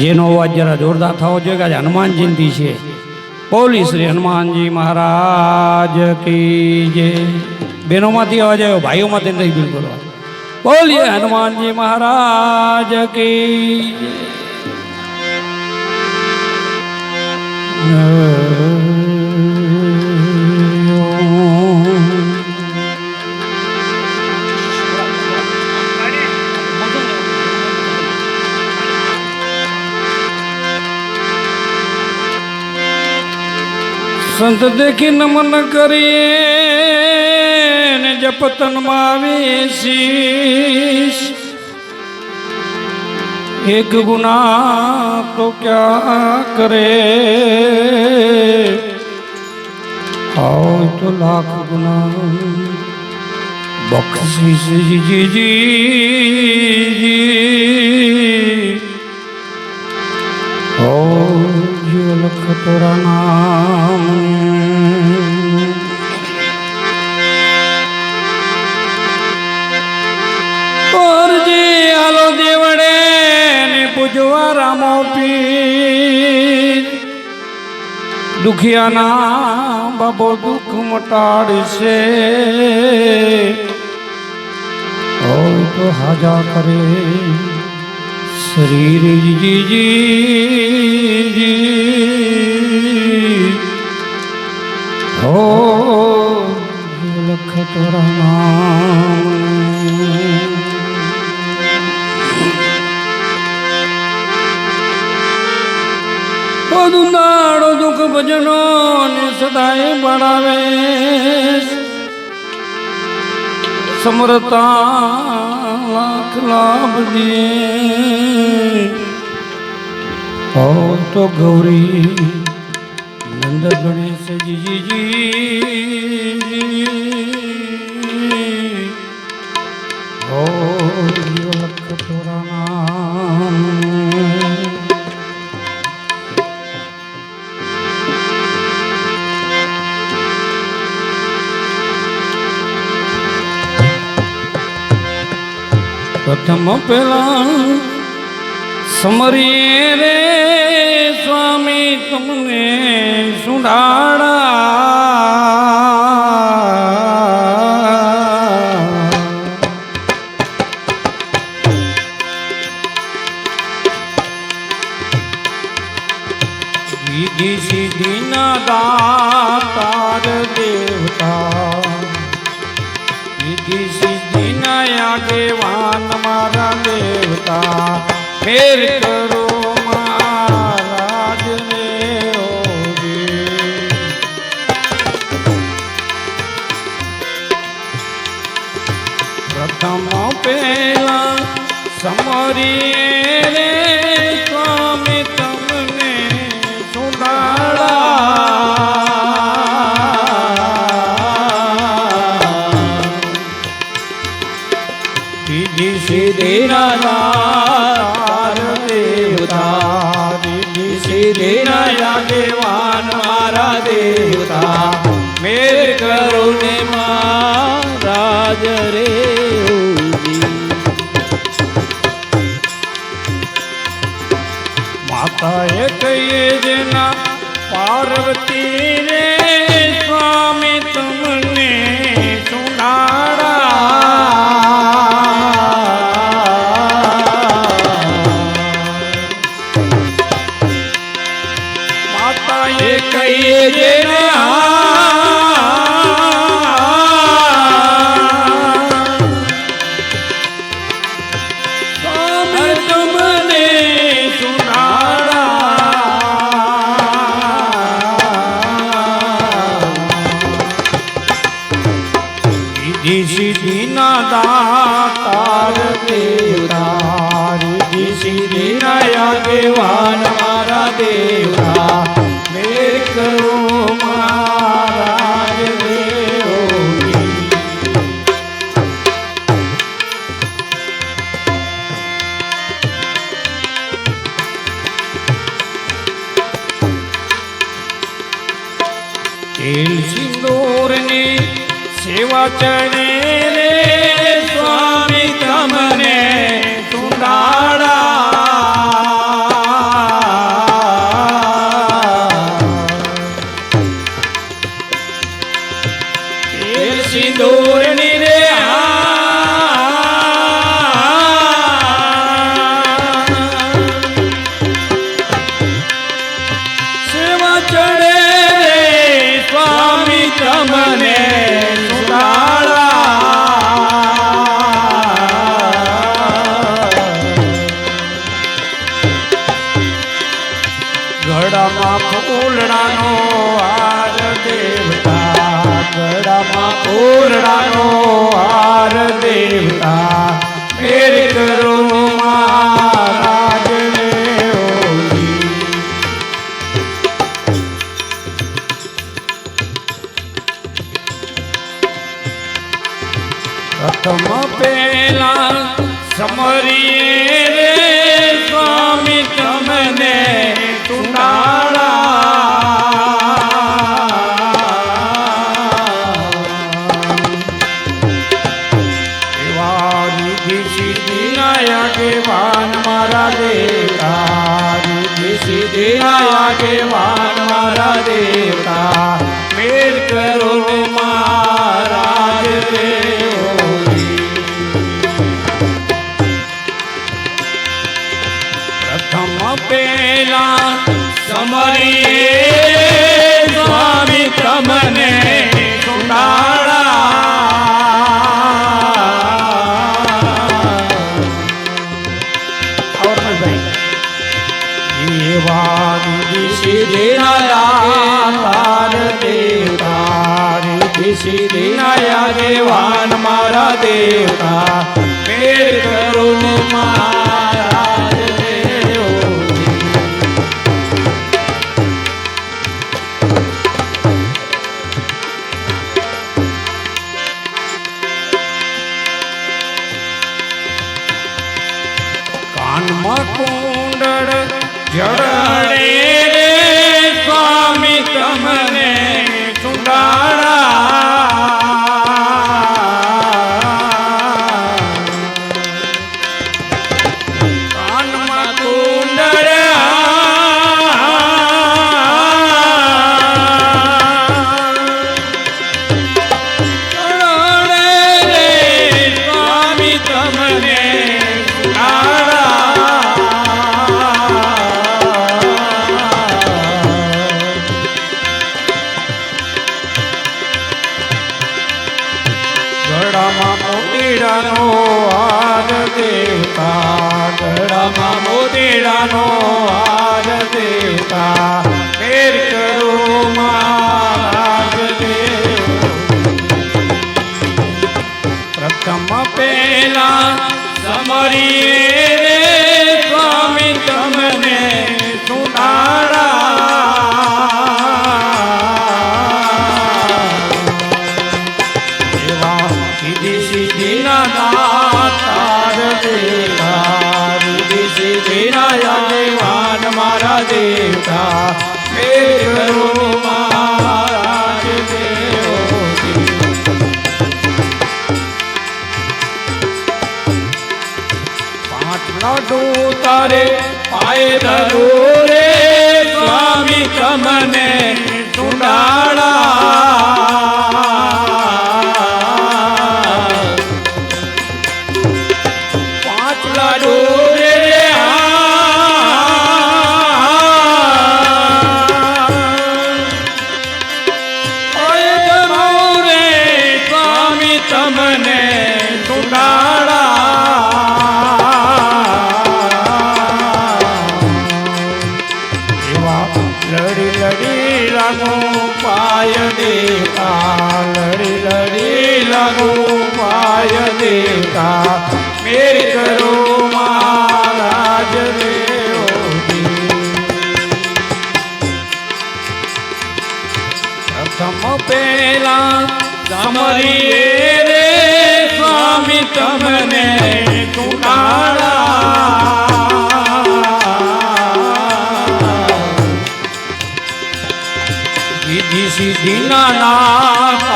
જેનો અવાજ જરા જોરદાર થવો જોઈએ કે આજે હનુમાન જયંતિ છે. બોલી શ્રી હનુમાનજી મહારાજ કી જે બહેનોમાંથી અવાજ આવ્યો, ભાઈઓમાંથી નહીં, બિલકુલ. બોલીએ હનુમાનજી મહારાજ કી સંત દેખી નમન કરીએ ને જપતનમાં વેશીશ એક ગુના તો ક્યાં કરે હોય તો લાખ ગુના બક્ષીશ જી જી જી ઓ જીવ લખ તોરા નામ ઓરજી હાલો દેવડે ને પૂજવા રામો પીર. દુખિયાના બાબો દુઃખ મટાડશે. હોય તો હાજા કરે. શરીર હો લખ તોરા દાડો દુઃખ ભજનો ને સદાય ભણાવે સમરતા લાખ લાભ દે. હો તો ગૌરી નંદ ગણેશ ઓ લખ તોરા પ્રથમ પેલા સમરીએ રે સ્વામી તમને સુડાડા. મારા દેવતા. ફેર पार्वती તેલ સિંદૂરની સેવા ચણે રે સ્વામી તમને સુંદાડા ફૂલડાનો હાર દેવતા. ફેર કરો સિદ્ધિના આગેવાન મારા દેવતા. મેર કરો ને મારા કાનમાં કુંડળ જળ ગળામાં મોતીડાનો હાર દેવતા ગળામાં મોતીડાનો હાર દેવતા ફેર કરો મહારાજ દેવ. પ્રથમ પહેલા સમરીએ Amen. સિદ્ધિના નાથ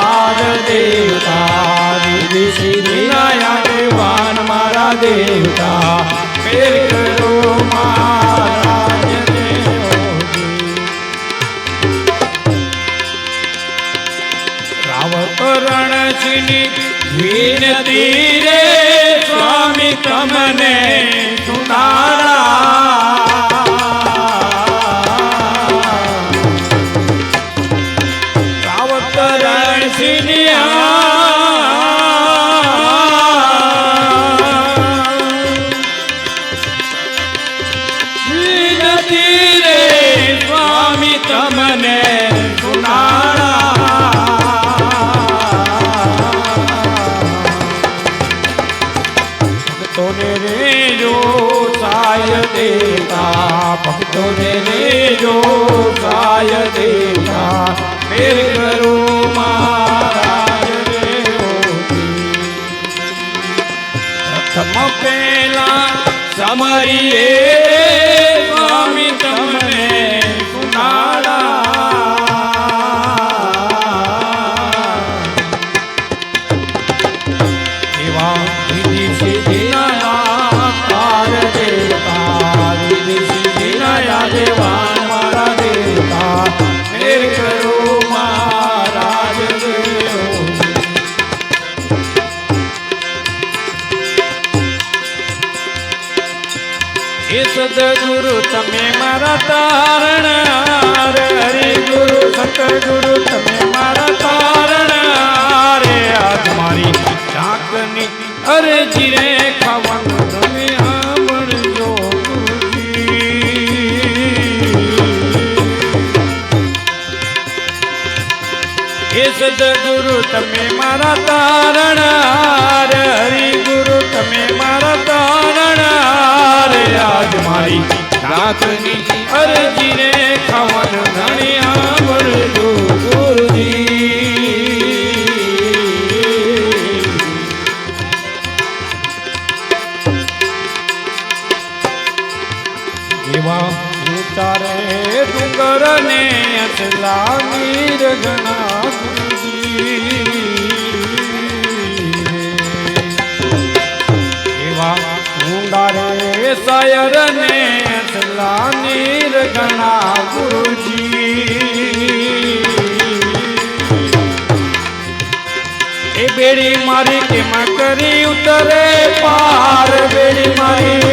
દેવતા દેવી સિદ્ધિના ભગવાન મારા દેવતા. કરો મારા રાવકરણ સિની વિનતી રે સ્વામી તમને સુનારા સમરીએ સ્વામી એ સદગુરુ, તમે મારા તારણ હરિ ગુરુ, સદગુરુ, તમે મારા તારણાર આજ મારી ઢાકની અરજી રે ખાવાનું તમે આવડજો હે સદગુરુ, તમે મારા તારણાર હરિ ગુરુ, તમે મારા આજ મારી. નાથની અરજી રે ખાવન આવડજો ગુરુજી. એવા ઉતારે ડુંગર ને અસલા સાયર ને અસલા નીર ઘણા ગુરુજી. એ બેડી મારી કેમાં કરી ઉતરે પાર? બેડી મારી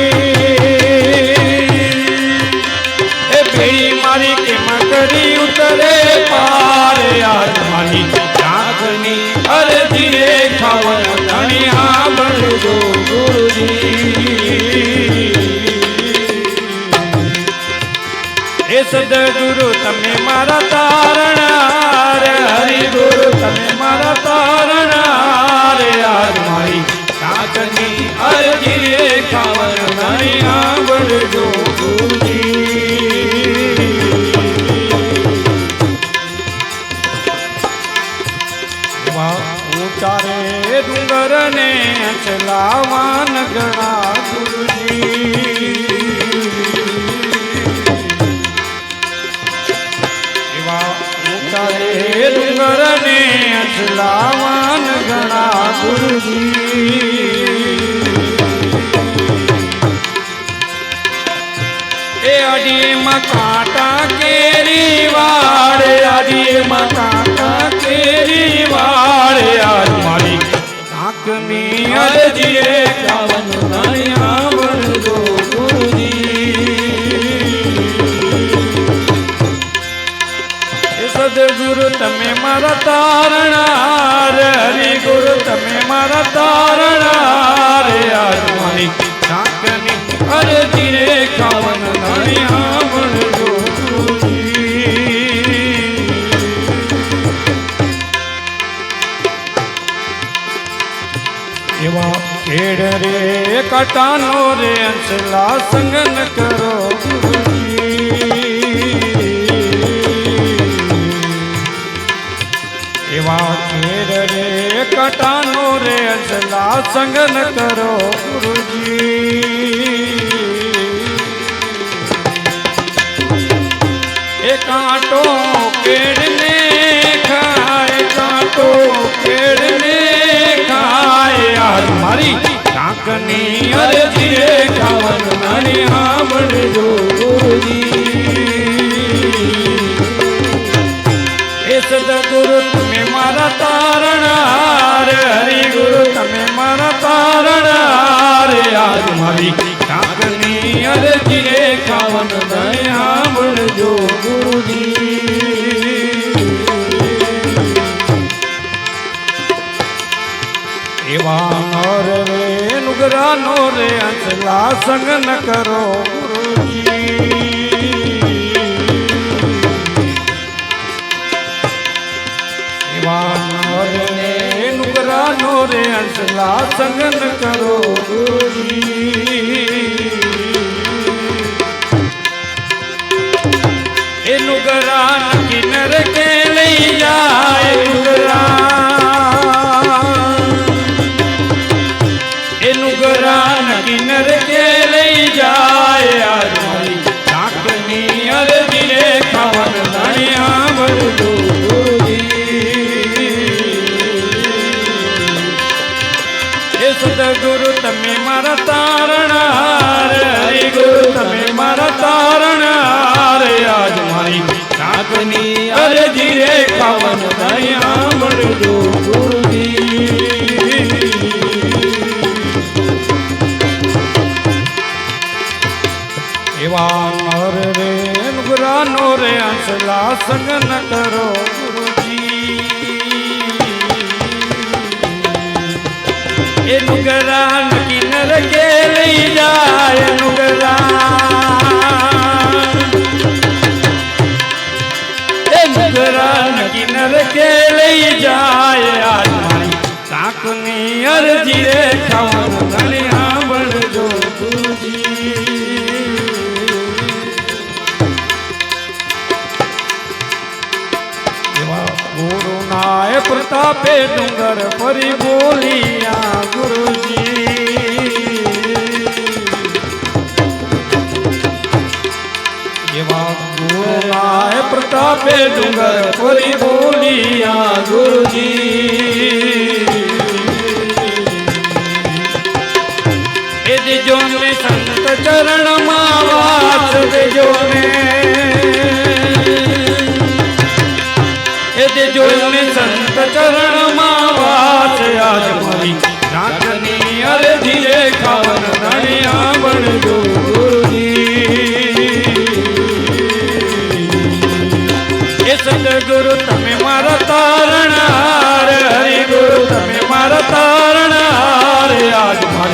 એ અડીમાં કાંટા કેરી વાળે અડીમાં કાંટા કેરી વાળે. આજ મારી કાંકની અરજી રે કાવન ધણિયા વળજો ગુરુજી સદગુરુ, તમે મારા તારણાર એવા ખેડ રે કટાનો રે અંશલા સંગન કરો. સંગન કરો ગુરુજી. એ કાંટો કેડને ખાય, કાંટો કેડને ખાય. મારી કાંકની અરજી ખાવન નાની સાંભળજો આવો રે અંજલા સંગ ન કરો ગુરુજી નુકરા નો રે અંજલા સંગ ન કરો ગુરુજી નાકની અરજી રે ખાવન ધણિયા ભરજો ગુરુજી. એવા નર રે, નુગરાનો રે અંશલા સગન કરો ગુરુજી. એ નુગરા કિનર કે લઈ જાય નુગરા એ નુગરા કિનર કે લઈ જાય આજ મારી કાકની અરજી રે ખાવાનું તને એવા ગુરુનાય પ્રતાપે ડુંગર ફરી બોલિયા પ્રતાપે ડુંગર ફરી બોલિયા ગુરુજી. એ દેજો ને સંત ચરણમાં વાસ દેજો ને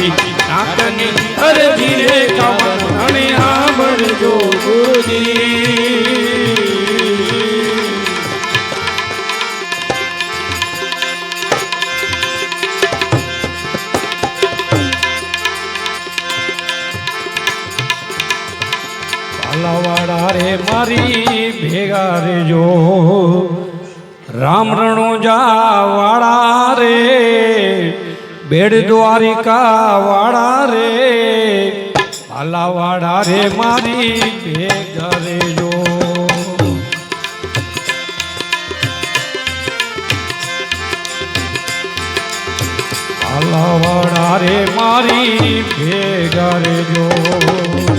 મારી નાકની અરજી રે કામ અને બનજો ગુરુજી પાલાવાડા રે મારી ભેગા રેજો. રામ રણુજા વાળા રે બેડ દ્વારિકા વાળા રે પાલાવાડા રે મારી ભેગરે જો ભાલા વાળા રે મારી ભેગા રેજો